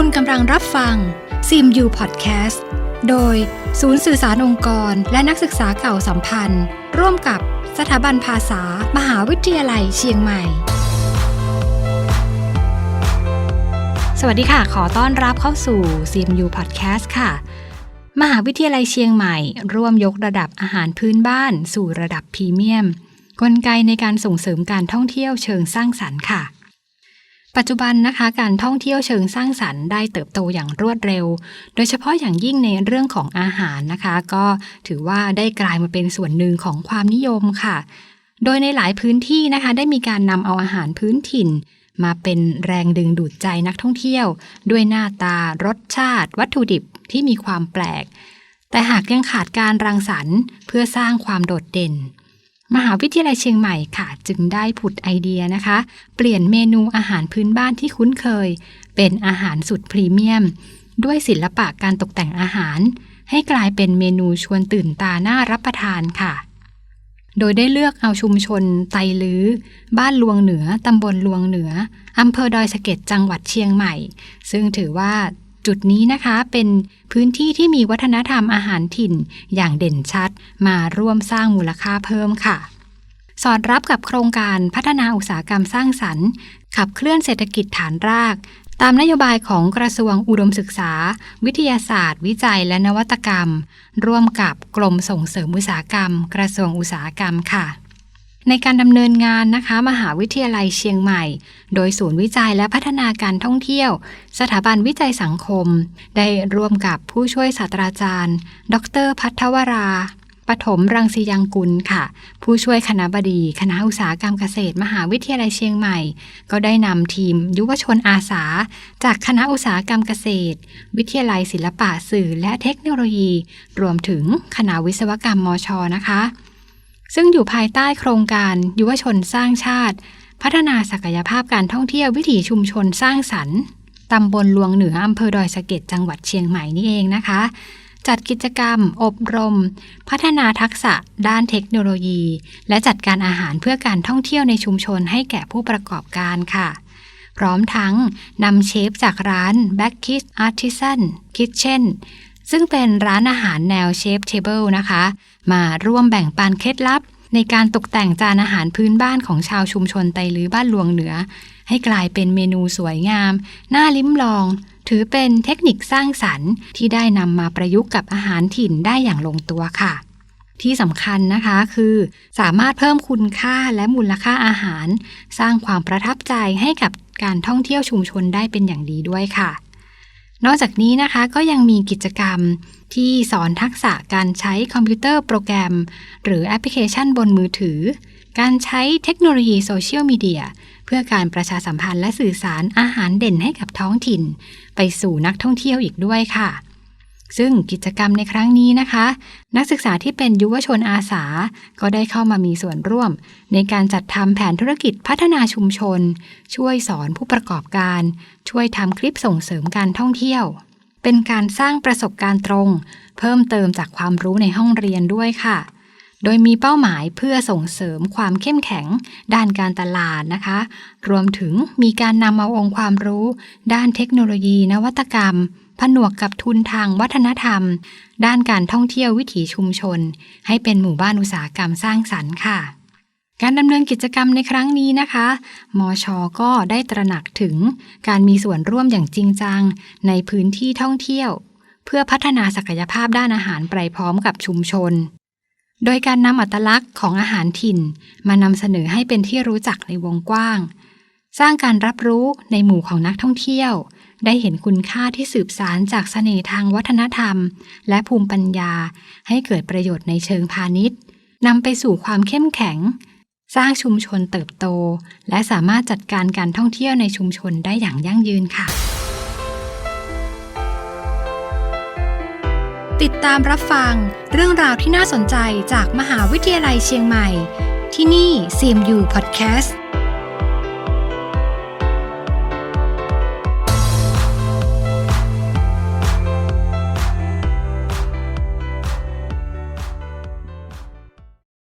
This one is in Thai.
คุณกำลังรับฟังซิมยูพอดแคสต์โดยศูนย์สื่อสารองค์กร และนักศึกษาเก่าสัมพันธ์ ร่วมกับสถาบันภาษา มหาวิทยาลัยเชียงใหม่ สวัสดีค่ะ ขอต้อนรับเข้าสู่ CMU Podcast ค่ะ มหาวิทยาลัยเชียงใหม่ ร่วมยกระดับอาหารพื้นบ้าน สู่ระดับพรีเมียม กลไกในการส่งเสริมการท่องเที่ยวเชิงสร้างสรรค์ค่ะ ปัจจุบันนะคะการท่องเที่ยวเชิงสร้างสรรค์ได้เติบโตอย่างรวดเร็ว โดยเฉพาะอย่างยิ่งในเรื่องของอาหารนะคะ ก็ถือว่าได้กลายมาเป็นส่วนหนึ่งของความนิยมค่ะ โดยในหลายพื้นที่นะคะ ได้มีการนำเอาอาหารพื้นถิ่น มาเป็นแรงดึงดูดใจนักท่องเที่ยว ด้วยหน้าตารสชาติ วัตถุดิบที่มีความแปลก แต่หากยังขาดการรังสรรค์ เพื่อสร้างความโดดเด่น มหาวิทยาลัยเชียงใหม่ค่ะ จึงได้ผุดไอเดียนะคะ เปลี่ยนเมนูอาหารพื้นบ้านที่คุ้นเคย เป็นอาหารสุดพรีเมียม ด้วยศิลปะการตกแต่งอาหาร ให้กลายเป็นเมนูชวนตื่นตาน่ารับประทานค่ะ โดยได้เลือกเอาชุมชนไตลื้อ บ้านลวงเหนือ ตำบลลวงเหนืออำเภอดอยสะเก็ดจังหวัดเชียงใหม่ ซึ่งถือว่า จุดนี้นะคะเป็นพื้นที่ที่มีวัฒนธรรมอาหารถิ่นอย่างเด่นชัดมาร่วมสร้างมูลค่าเพิ่มค่ะ สอดรับกับโครงการพัฒนาอุตสาหกรรมสร้างสรรค์ ขับเคลื่อนเศรษฐกิจฐานราก ตามนโยบายของกระทรวงอุดมศึกษา วิทยาศาสตร์ วิจัยและนวัตกรรม ร่วมกับกรมส่งเสริมอุตสาหกรรม กระทรวงอุตสาหกรรมค่ะ ในการดำเนินงานนะคะ มหาวิทยาลัยเชียงใหม่ โดยศูนย์วิจัยและพัฒนาการท่องเที่ยว สถาบันวิจัยสังคม ได้ร่วมกับผู้ช่วยศาสตราจารย์ ดรพัทวราปฐมรังสียังกุลค่ะ ผู้ช่วยคณะบดีคณะอุตสาหกรรมเกษตร มหาวิทยาลัยเชียงใหม่ ก็ได้นำทีม ยุวชนอาสา จากคณะอุตสาหกรรมเกษตร วิทยาลัยศิลปะสื่อและเทคโนโลยี รวมถึงคณะวิศวกรรมมชนะคะ ซึ่งอยู่ภายใต้โครงการยุวชนสร้างชาติ พัฒนาศักยภาพการท่องเที่ยววิถีชุมชนสร้างสรรค์ตำบลลวงเหนืออำเภอดอยสะเก็ดจังหวัดเชียงใหม่นี่เองนะคะ จัดกิจกรรม อบรม พัฒนาทักษะ ด้านเทคโนโลยี และจัดการอาหารเพื่อการท่องเที่ยวในชุมชนให้แก่ผู้ประกอบการค่ะ พร้อมทั้งนำเชฟจากร้าน Back Kiss Artisan Kitchen ซึ่งเป็นร้านอาหารแนวเชฟเทเบิลนะคะ มาร่วมแบ่งปันเคล็ดลับ ในการตกแต่งจานอาหารพื้นบ้านของชาวชุมชนไตลือบ้านหลวงเหนือ ให้กลายเป็นเมนูสวยงาม น่าลิ้มลอง ถือเป็นเทคนิคสร้างสรรค์ ที่ได้นำมาประยุกต์กับอาหารถิ่นได้อย่างลงตัวค่ะที่สำคัญนะคะคือสามารถเพิ่มคุณค่าและมูลค่าอาหาร สร้างความประทับใจให้กับการท่องเที่ยวชุมชนได้เป็นอย่างดีด้วยค่ะ นอกจากนี้นะคะก็ยังมีกิจกรรมที่สอนทักษะการใช้คอมพิวเตอร์โปรแกรม หรือแอปพลิเคชันบนมือถือ การใช้เทคโนโลยีโซเชียลมีเดียเพื่อการประชาสัมพันธ์และสื่อสารอาหารเด่นให้กับท้องถิ่น ไปสู่นักท่องเที่ยวอีกด้วยค่ะ ซึ่งกิจกรรมในครั้งนี้นะคะ นักศึกษาที่เป็นยุวชนอาสา ก็ได้เข้ามามีส่วนร่วม ในการจัดทำแผนธุรกิจพัฒนาชุมชน ช่วยสอนผู้ประกอบการ ช่วยทำคลิปส่งเสริมการท่องเที่ยว เป็นการสร้างประสบการณ์ตรง เพิ่มเติมจากความรู้ในห้องเรียนด้วยค่ะ โดยมีเป้าหมายเพื่อส่งเสริมความเข้มแข็ง ด้านการตลาดนะคะ รวมถึงมีการนำเอาองค์ความรู้ ด้านเทคโนโลยี นวัตกรรม ผนวกกับทุนทางวัฒนธรรม ด้านการท่องเที่ยววิถีชุมชน ให้เป็นหมู่บ้านอุตสาหกรรมสร้างสรรค์ค่ะ การดำเนินกิจกรรมในครั้งนี้นะคะมชก็ได้ตระหนักถึงการมีส่วนร่วมอย่างจริงจัง ในพื้นที่ท่องเที่ยว เพื่อพัฒนาศักยภาพด้านอาหารไปพร้อมกับชุมชน โดยการนำอัตลักษณ์ของอาหารถิ่น มานำเสนอให้เป็นที่รู้จักในวงกว้าง สร้างการรับรู้ในหมู่ของนักท่องเที่ยว ได้เห็นคุณค่าที่สืบสารจากเสน่ห์ทางวัฒนธรรม และภูมิปัญญา ให้เกิดประโยชน์ในเชิงพาณิชย์นำไปสู่ความเข้มแข็ง สร้างชุมชนเติบโต และสามารถจัดการการท่องเที่ยวในชุมชนได้อย่างยั่งยืนค่ะ ติดตามรับฟังเรื่องราวที่น่าสนใจจากมหาวิทยาลัยเชียงใหม่ ที่นี่ CMU Podcast